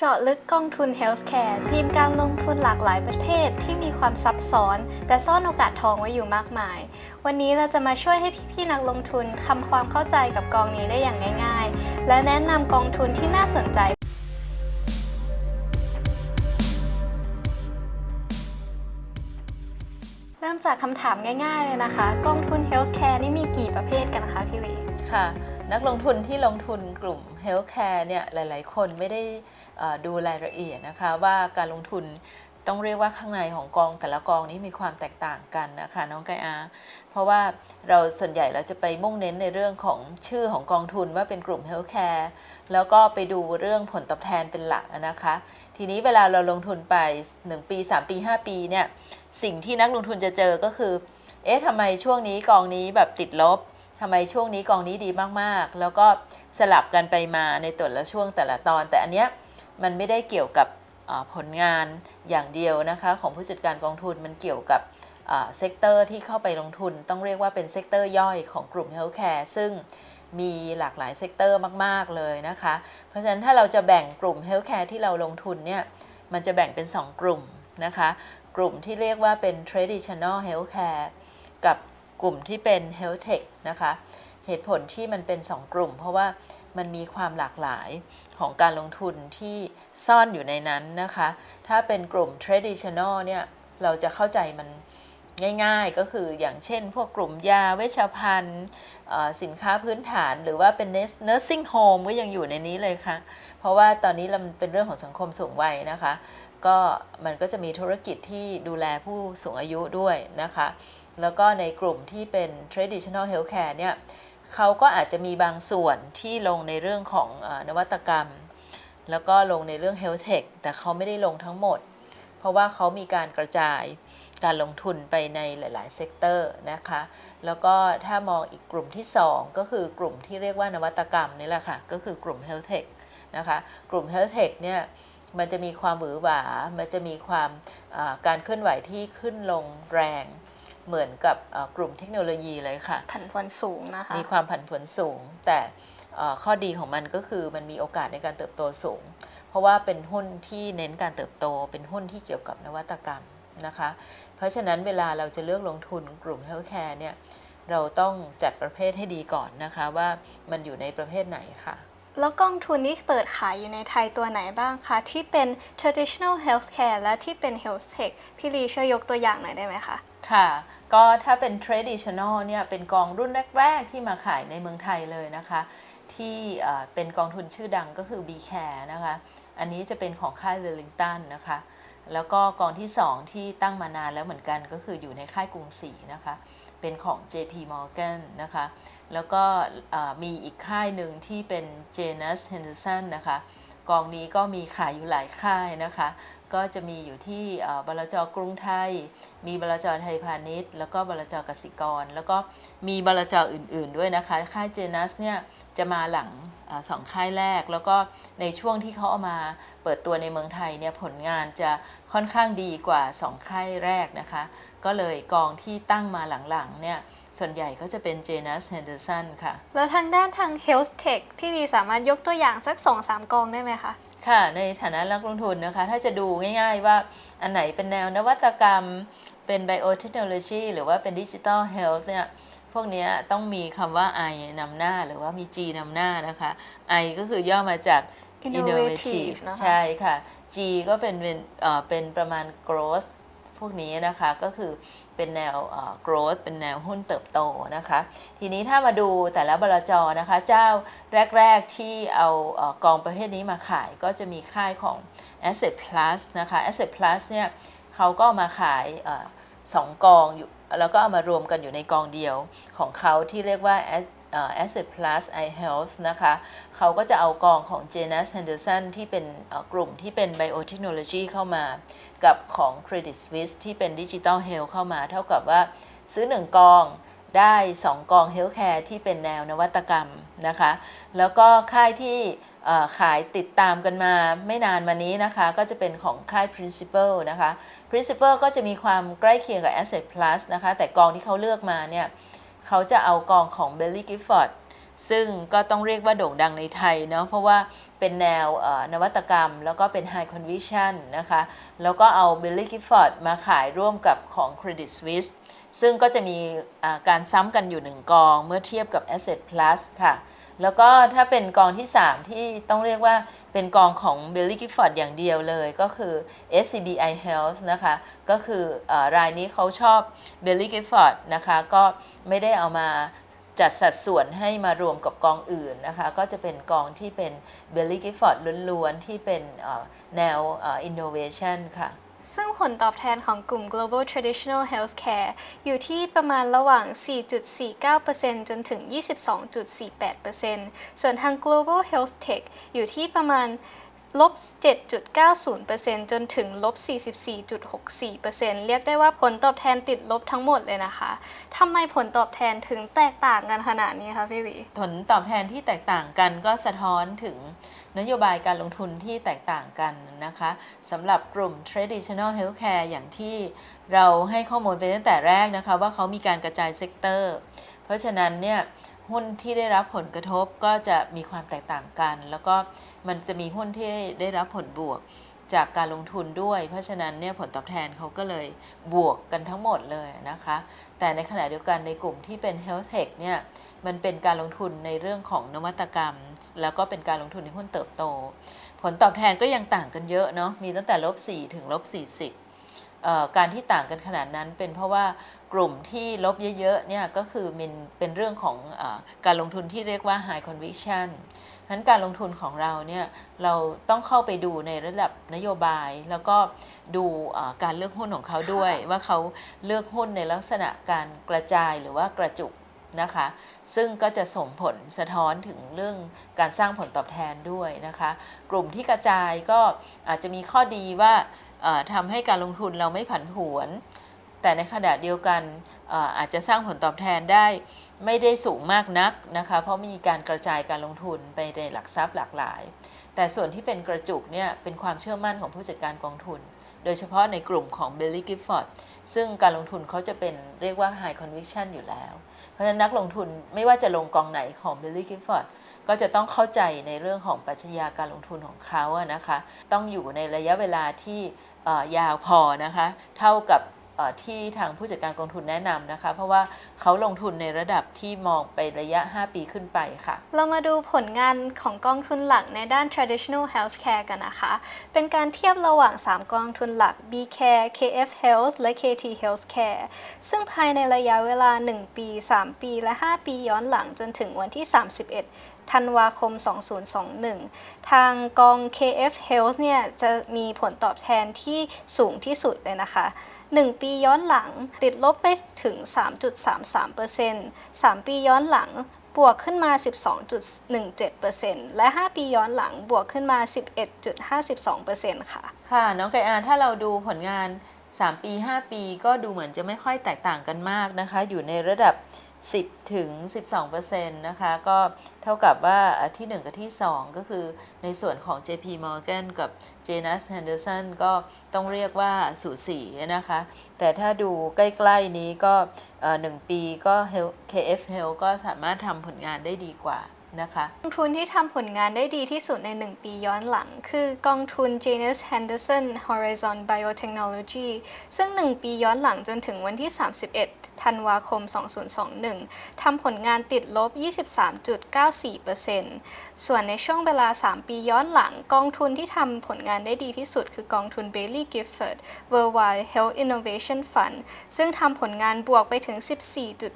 เจาะลึกกองทุน Healthcare ทีมการลงทุนหลากหลายประเภทที่มีความซับซ้อน แต่ซ่อนโอกาสทองไว้อยู่มากมาย วันนี้เราจะมาช่วยให้พี่ๆนักลงทุนทำความเข้าใจกับกองนี้ได้อย่างง่าย ๆ และแนะนำกองทุนที่น่าสนใจเริ่มจากคำถามง่าย ๆ เลยนะคะ กองทุน Healthcare นี่มีกี่ประเภทกันคะพี่ลีค่ะ นักลงทุนที่ลงทุนกลุ่ม Healthcare เนี่ยหลาย ๆ คนไม่ได้ดูรายละเอียดนะคะ ว่าการลงทุนต้องเรียกว่าข้างในของกองแต่ละกองนี้มีความแตกต่างกันนะคะน้องไกอาเพราะว่าเราส่วนใหญ่เราจะไปมุ่งเน้นในเรื่องของชื่อของกองทุนว่าเป็นกลุ่ม Healthcare แล้วก็ไปดูเรื่องผลตอบแทนเป็นหลักนะคะ ทีนี้เวลาเราลงทุนไป 1 ปี 3 ปี 5 ปีเนี่ยสิ่งที่นักลงทุนจะเจอก็คือ เอ๊ะทำไมช่วงนี้กองนี้แบบติดลบ ทำไมช่วงนี้กองนี้ดีมากๆ แล้วก็สลับกันไปมาในแต่ละช่วงแต่ละตอน แต่อันเนี้ยมันไม่ได้เกี่ยวกับผลงานอย่างเดียวนะคะของผู้จัดการกองทุนมันเกี่ยวกับเซกเตอร์ที่เข้าไปลงทุนต้องเรียกว่าเป็นเซกเตอร์ย่อยของกลุ่ม Healthcare ซึ่งมีหลากหลายเซกเตอร์มาก ๆ เลยนะคะ เพราะฉะนั้นถ้าเราจะแบ่งกลุ่ม Healthcare ที่เราลงทุนเนี่ยมันจะแบ่งเป็น 2 กลุ่มนะคะ กลุ่มที่เรียกว่าเป็น traditional healthcare กับ กลุ่มที่เป็น health tech นะคะ เหตุผลที่มันเป็น 2 กลุ่ม เพราะว่ามันมีความหลากหลายของการลงทุนที่ซ่อนอยู่ในนั้นนะคะ ถ้าเป็นกลุ่ม traditional เนี่ย เราจะเข้าใจมันง่ายๆ ก็คืออย่างเช่น พวกกลุ่มยาเวชภัณฑ์สินค้าพื้นฐานหรือว่าเป็น nursing home ก็ยังอยู่ในนี้เลยค่ะ เพราะว่าตอนนี้เราเป็นเรื่องของสังคมสูงวัยนะคะ ก็มันก็จะมีธุรกิจที่ดูแลผู้สูงอายุด้วยนะคะ แล้วก็ในกลุ่มที่เป็น traditional healthcare เนี่ยเขาก็อาจจะมีบางส่วนที่ลงในเรื่องของอนวัตกรรม แล้วก็ลงในเรื่อง health tech แต่เขาไม่ได้ลงทั้งหมด เพราะว่าเขามีการกระจายการลงทุนไปในหลาย ๆ เซกเตอร์นะคะ แล้วก็ถ้ามองอีกกลุ่มที่ 2 ก็คือกลุ่มที่เรียกว่านวัตกรรมนี่แหละค่ะ ก็คือกลุ่ม health tech นะคะ กลุ่ม health tech เนี่ยมันจะมีความหวือหวา มันจะมีความาการเคลื่อนไหวที่ขึ้นลงแรง เหมือนกับเอ่อกลุ่มเทคโนโลยีเลยค่ะ ผันผวนสูงนะคะ มีความผันผวนสูง แต่เอ่อข้อดีของมันก็คือมันมีโอกาสในการเติบโตสูง เพราะว่าเป็นหุ้นที่เน้นการเติบโต เป็นหุ้นที่เกี่ยวกับนวัตกรรมนะคะ เพราะฉะนั้นเวลาเราจะเลือกลงทุนกลุ่ม healthcare เนี่ยเราต้องจัดประเภทให้ดีก่อนนะคะว่ามันอยู่ในประเภทไหนค่ะ แล้วกองทุนนี้เปิดขายอยู่ในไทยตัวไหนบ้างคะ ที่เป็น traditional healthcare และที่เป็น health tech พี่ลีช่วยยกตัวอย่างหน่อยได้ไหมคะ ค่ะ ก็ถ้าเป็น traditional เนี่ยเป็นกองรุ่นแรก ๆ ที่มาขายในเมืองไทยเลยนะคะ ที่เป็นกองทุนชื่อดังก็คือ B Care นะคะ อันนี้จะเป็นของค่าย Wellington นะคะ แล้วก็กองที่ 2 ที่ตั้งมานานแล้วเหมือนกันก็คืออยู่ในค่ายกรุงศรีนะคะ เป็นของ JP Morgan นะคะ แล้วก็มีอีกค่ายหนึ่งที่เป็น Janus Henderson นะคะ กองนี้ก็มีขายอยู่หลายค่ายนะคะ ก็จะมีอยู่ที่เอ่อบลจกรุงไทย มีบลจไทยพาณิชย์ แล้วก็บลจกสิกร แล้วก็มีบลจอื่น ๆ ด้วยนะคะ ค่ายเจนัสเนี่ยจะมาหลังอสองค่ายแรก แล้วก็ในช่วงที่เขาเอามาเปิดตัวในเมืองไทยเนี่ยผลงานจะค่อนข้างดีกว่า 2 ค่ายแรกนะคะ ก็เลยกองที่ตั้งมาหลัง ๆ เนี่ยส่วนใหญ่ก็จะเป็น Janus Henderson ค่ะ แล้วทางด้านทาง health tech พี่ลีสามารถยกตัวอย่างสัก 2-3 กองได้ไหมคะ ค่ะ ในฐานะนักลงทุนนะคะ ถ้าจะดูง่ายๆว่าอันไหนเป็นแนวนวัตกรรม เป็นไบโอเทคโนโลยีหรือว่าเป็นดิจิ t a ลเฮลท์เนี่ยพวกเนี้ยต้องมีคำว่า I นำหน้าหรือว่ามี G นำหน้านะคะ I ก็คือย่อมาจาก Innovative นะคะใช่ค่ะ G ก็เป็นเป็นเอ่อเป็นประมาณ growth พวกนี้นะคะก็คือเป็นแนว growth เป็นแนวหุ้นเติบโตนะคะ ทีนี้ถ้ามาดูแต่ละบลจนะคะ เจ้าแรก ๆ ที่เอากองประเภทนี้มาขายก็จะมีค่ายของ Asset Plus นะคะ Asset Plus เนี่ยเขาก็มาขายสองกองอยู่แล้วก็เอามารวมกันอยู่ในกองเดียวของเขาที่เรียกว่า Asset Plus iHealth นะคะ เขาก็จะเอากองของ Janus Henderson ที่เป็นกลุ่มที่เป็น Biotechnology เข้ามา กับของ Credit Suisse ที่เป็น Digital Health เข้ามา เท่ากับว่าซื้อ 1 กองได้ 2 กอง Healthcare ที่เป็นแนวนวัตกรรมนะคะ แล้วก็ค่ายที่ขายติดตามกันมาไม่นานมานี้นะคะ ก็จะเป็นของค่าย Principal นะคะ Principal ก็จะมีความใกล้เคียงกับ Asset Plus นะคะ แต่กองที่เขาเลือกมาเนี่ย เขาจะเอากองของเบลลี่กิฟฟอร์ดซึ่งก็ต้องเรียกว่าโด่งดังในไทยเนาะเพราะว่าเป็นแนวนวัตกรรม แล้วก็เป็น High Conviction นะคะ แล้วก็เอา Billy Gifford มาขายร่วมกับของ Credit Suisse ซึ่งก็จะมีการซ้ำกันอยู่หนึ่งกองเมื่อเทียบกับ Asset Plus ค่ะ แล้วก็ถ้าเป็นกองที่ 3 ที่ต้องเรียกว่าเป็นกองของ Billy Gifford อย่างเดียวเลยก็คือ SCBI Health นะคะ ก็คืออรายนี้เขาชอบ Billy Gifford นะคะ ก็ไม่ได้เอามาจัดสัดส่วนให้มารวมกับกองอื่นนะคะ ก็จะเป็นกองที่เป็น Billy Gifford ล้วนๆ ที่เป็นแนวอ่อ innovation ค่ะ ซึ่งผลตอบแทนของกลุ่ม Global Traditional Healthcare อยู่ที่ประมาณระหว่าง 4.49%จนถึง 22.48%ส่วนทาง Global Health Tech อยู่ที่ประมาณลบ 7.90%จนถึงลบ 44.64%เรียกได้ว่าผลตอบแทนติดลบทั้งหมดเลยนะคะ ทำไมผลตอบแทนถึงแตกต่างกันขนาดนี้คะพี่หลีผลตอบแทนที่แตกต่างกันก็สะท้อนถึง นโยบายการลงทุนที่แตกต่างกันนะคะสำหรับกลุ่ม traditional healthcare อย่างที่เราให้ข้อมูลไปตั้งแต่แรกนะคะ ว่าเขามีการกระจายเซกเตอร์ เพราะฉะนั้นเนี่ยหุ้นที่ได้รับผลกระทบก็จะมีความแตกต่างกัน แล้วก็มันจะมีหุ้นที่ได้รับผลบวกจากการลงทุนด้วย เพราะฉะนั้นเนี่ยผลตอบแทนเขาก็เลยบวกกันทั้งหมดเลยนะคะ แต่ในขณะเดียวกันในกลุ่มที่เป็น health tech เนี่ย มันเป็นการลงทุนในเรื่องของนวัตกรรม แล้วก็เป็นการลงทุนในหุ้นเติบโต ผลตอบแทนก็ยังต่างกันเยอะเนาะมีตั้งแต่ลบ4ถึงลบ40 การที่ต่างกันขนาดนั้นเป็นเพราะว่ากลุ่มที่ลบเยอะๆเนี่ยก็คือมันเป็นเรื่องของอการลงทุนที่เรียกว่า high conviction ฉะนั้นการลงทุนของเราเนี่ยเราต้องเข้าไปดูในระดับนโยบาย แล้วก็ดูการเลือกหุ้นของเขาด้วย ว่าเขาเลือกหุ้นในลักษณะการกระจายหรือว่ากระจุก นะคะ ซึ่งก็จะส่งผลสะท้อนถึงเรื่องการสร้างผลตอบแทนด้วยนะคะ กลุ่มที่กระจายก็อาจจะมีข้อดีว่าทำให้การลงทุนเราไม่ผันผวน แต่ในขณะเดียวกันอ่ออาจจะสร้างผลตอบแทนได้ไม่ได้สูงมากนักนะคะ เพราะมีการกระจายการลงทุนไปในหลักทรัพย์หลากหลาย แต่ส่วนที่เป็นกระจุกเนี่ยเป็นความเชื่อมั่นของผู้จัดการกองทุน โดยเฉพาะในกลุ่มของ Billy Gifford ซึ่งการลงทุนเขาจะเป็นเรียกว่า High Conviction อยู่แล้ว เพราะฉะนั้นนักลงทุนไม่ว่าจะลงกองไหนของ Billy Gifford ก็จะต้องเข้าใจในเรื่องของปรัชญาการลงทุนของเขาอะนะคะ ต้องอยู่ในระยะเวลาที่ยาวพอนะคะ เท่ากับ ที่ทางผู้จัดการกองทุนแนะนำนะคะ เพราะว่าเขาลงทุนในระดับที่มองไประยะ 5 ปีขึ้นไปค่ะ เรามาดูผลงานของกองทุนหลักในด้าน traditional healthcare กันนะคะ เป็นการเทียบระหว่าง 3 กองทุนหลัก B-Care KF Health และ KT Healthcare ซึ่งภายในระยะเวลา 1 ปี 3 ปีและ 5 ปีย้อนหลังจนถึงวันที่ 31ธันวาคม 2021 ทางกอง KF Health เนี่ยจะมีผลตอบแทนที่สูงที่สุดเลยนะคะ 1 ปีย้อนหลังติดลบไปถึง 3.33% 3 ปีย้อนหลังบวกขึ้นมา 12.17%และ 5 ปีย้อนหลังบวกขึ้นมา 11.52%ค่ะ ค่ะ น้องไก่อาถ้าเราดูผลงาน 3 ปี 5 ปีก็ดูเหมือนจะไม่ค่อยแตกต่างกันมากนะคะ อยู่ในระดับ 10ถึง12%นะคะ ก็เท่ากับว่าอะที่ 1 กับที่ 2 ก็คือในส่วนของ JP Morgan กับ Janus Henderson ก็ต้องเรียกว่าสูสีนะคะ แต่ถ้าดูใกล้ๆนี้ก็เอ่อ1ปีก็ KF Health ก็สามารถทำผลงานได้ดีกว่า นะคะกองทุนที่ทำผลงานได้ดีที่สุดใน 1 ปีย้อนหลัง คือกองทุน Janus Henderson Horizon Biotechnology ซึ่ง 1 ปีย้อนหลังจนถึงวันที่ 31 ธันวาคม 2021 ทำผลงานติดลบ 23.94%ส่วนในช่วงเวลา 3 ปีย้อนหลัง กองทุนที่ทำผลงานได้ดีที่สุด คือกองทุน Bailey Gifford Worldwide Health Innovation Fund ซึ่งทำผลงานบวกไปถึง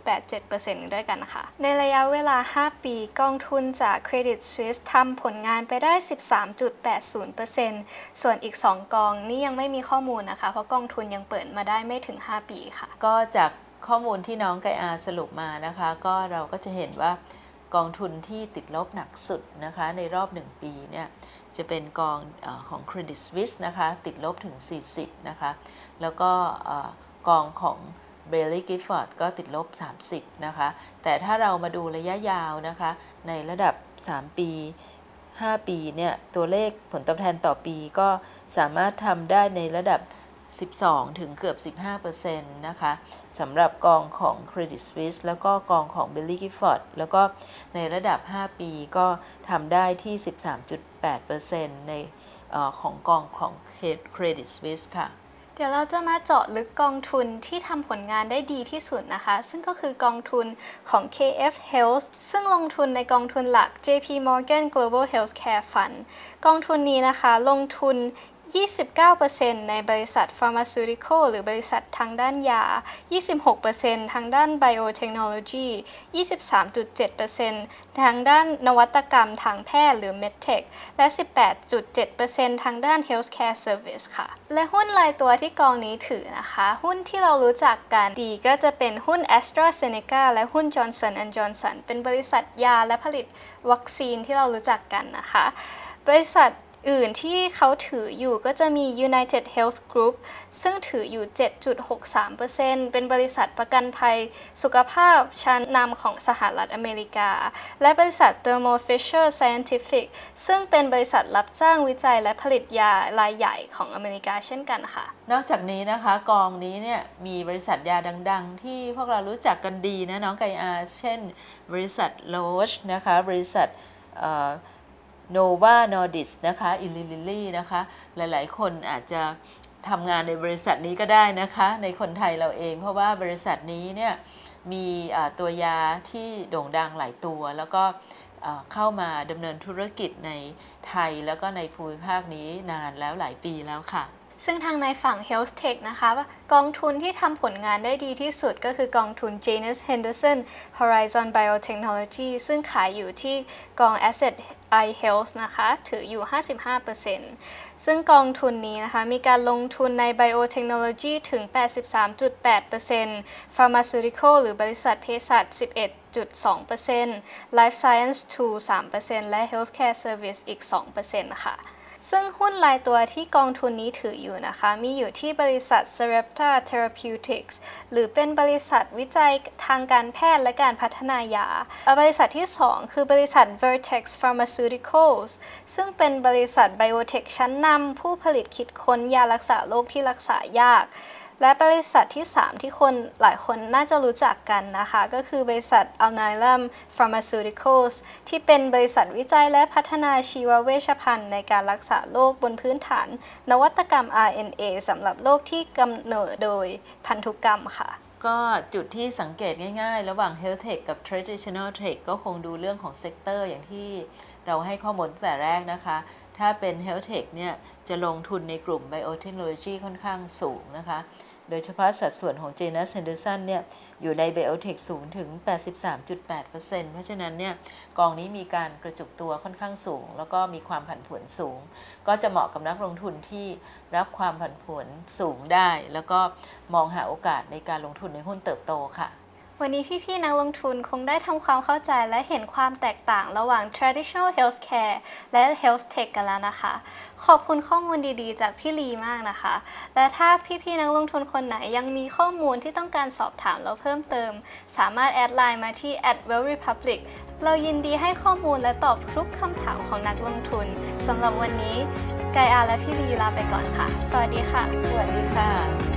14.87%ด้วยกันค่ะ ในระยะเวลา 5 ปีกองทุนจาก Credit Suisse ทำผลงานไปได้ 13.80%ส่วนอีก 2 กองนี่ยังไม่มีข้อมูลนะคะ เพราะกองทุนยังเปิดมาได้ไม่ถึง 5 ปีค่ะ ก็จากข้อมูลที่น้องไกอาสรุปมานะคะ ก็เราก็จะเห็นว่ากองทุนที่ติดลบหนักสุดนะคะ ในรอบ 1 ปีเนี่ยจะเป็นกองอของ Credit Suisse นะคะ ติดลบถึง 40 นะคะ แล้วก็เอ่อกอง ของ b a i l e y Gifford ก็ติดลบ 30 นะคะ แต่ถ้าเรามาดูระยะยาวนะคะ ในระดับ 3 ปี 5 ปีเนี่ยตัวเลขผลตอบแทนต่อปีก็สามารถทำได้ในระดับ 12 ถึงเกือบ 15%นะคะสำหรับกองของ Credit Suisse แล้วก็กองของ b i l l y Gifford แล้วก็ในระดับ 5 ปีก็ทำได้ที่ 13.8%ในเออของกองของ Credit Suisse ค่ะ เดี๋ยวเราจะมาเจาะลึกกองทุนที่ทำผลงานได้ดีที่สุดนะคะ ซึ่งก็คือกองทุนของ KF Health ซึ่งลงทุนในกองทุนหลัก JP Morgan Global Healthcare Fund กองทุนนี้นะคะ ลงทุน 29%ในบริษัท Pharmaceutical หรือบริษัททางด้านยา 26%ทางด้าน Biotechnology 23.7%ทางด้านนวัตกรรมทางแพทย์หรือ MedTech และ 18.7%ทางด้าน Healthcare Service ค่ะ และหุ้นรายตัวที่กองนี้ถือนะคะ หุ้นที่เรารู้จักกันดีก็จะเป็นหุ้น AstraZeneca และหุ้น Johnson Johnson เป็นบริษัทยาและผลิตวัคซีนที่เรารู้จักกันนะคะ บริษัท อื่นที่เขาถืออยู่ก็จะมี United Health Group ซึ่งถืออยู่ 7.63%เป็นบริษัทประกันภัยสุขภาพชั้นนำของสหรัฐอเมริกา และบริษัท Thermo Fisher Scientific ซึ่งเป็นบริษัทรับจ้างวิจัยและผลิตยารายใหญ่ของอเมริกาเช่นกันค่ะ นอกจากนี้นะคะกองนี้เนี่ยมีบริษัทยาดัง ๆ ที่พวกเรารู้จักกันดีนะน้องไกอาเช่น บริษัทโลชนะคะบริษัท โนวานอร์ดิสนะคะอิลิลิลี่นะคะ หลายๆ คนอาจจะทำงานในบริษัทนี้ก็ได้นะคะ ในคนไทยเราเอง เพราะว่าบริษัทนี้เนี่ยมีตัวยาที่โด่งดังหลายตัว แล้วก็เข้ามาดำเนินธุรกิจในไทยแล้วก็ในภูมิภาคนี้นานแล้วหลายปีแล้วค่ะ ซึ่งทางในฝั่ง Health Tech นะคะกองทุนที่ทำผลงานได้ดีที่สุดก็คือกองทุน Janus Henderson Horizon Biotechnology ซึ่งขายอยู่ที่กอง Asset i Health นะคะ ถืออยู่ 55%ซึ่งกองทุนนี้นะคะ มีการลงทุนใน Biotechnology ถึง 83.8% Pharmaceutical หรือบริษัทเภสัช11.2% Life Science 2 3%และ Healthcare Service อีก 2%ค่ะ ซึ่งหุ้นรายตัวที่กองทุนนี้ถืออยู่นะคะ มีอยู่ที่บริษัท Sarepta Therapeutics หรือเป็นบริษัทวิจัยทางการแพทย์และการพัฒนายา บริษัทที่ 2 คือบริษัท Vertex Pharmaceuticals ซึ่งเป็นบริษัทไบโอเทคชั้นนำผู้ผลิตคิดค้นยารักษาโรคที่รักษายาก และบริษัทที่ 3 ที่คนหลายคนน่าจะรู้จักกันนะคะ ก็คือบริษัท Alnylam Pharmaceuticals ที่เป็นบริษัทวิจัยและพัฒนาชีวเวชภัณฑ์ในการรักษาโรคบนพื้นฐาน นวัตกรรม RNA สำหรับโรคที่กำเนิดโดยพันธุกรรมค่ะก็จุดที่สังเกตง่ายๆ ระหว่าง Health Tech กับ Traditional Tech ก็คงดูเรื่องของเซกเตอร์อย่างที่เราให้ข้อมูลตั้งแต่แรกนะคะ ถ้าเป็น Health Tech เนี่ยจะลงทุนในกลุ่ม Biotechnology ค่อนข้างสูงนะคะ โดยเฉพาะสัดส่วนของเจนัสเซนเดอร์สันเนี่ยอยู่ในไบโอเทคสูงถึง 83.8%เพราะฉะนั้นเนี่ยกองนี้มีการกระจุกตัวค่อนข้างสูง แล้วก็มีความผันผวนสูง ก็จะเหมาะกับนักลงทุนที่รับความผันผวนสูงได้ แล้วก็มองหาโอกาสในการลงทุนในหุ้นเติบโตค่ะ วันนี้พี่ๆนักลงทุนคงได้ทำความเข้าใจและเห็นความแตกต่างระหว่าง traditional healthcare และ health tech กันแล้วนะคะ ขอบคุณข้อมูลดีๆ จากพี่ลีมากนะคะ และถ้าพี่ๆนักลงทุนคนไหนยังมีข้อมูลที่ต้องการสอบถามเราเพิ่มเติม สามารถแอดไลน์มาที่ @wellrepublic เรายินดีให้ข้อมูลและตอบทุกคำถามของนักลงทุนสำหรับวันนี้ไกอาและพี่ลีลาไปก่อนค่ะ สวัสดีค่ะ สวัสดีค่ะ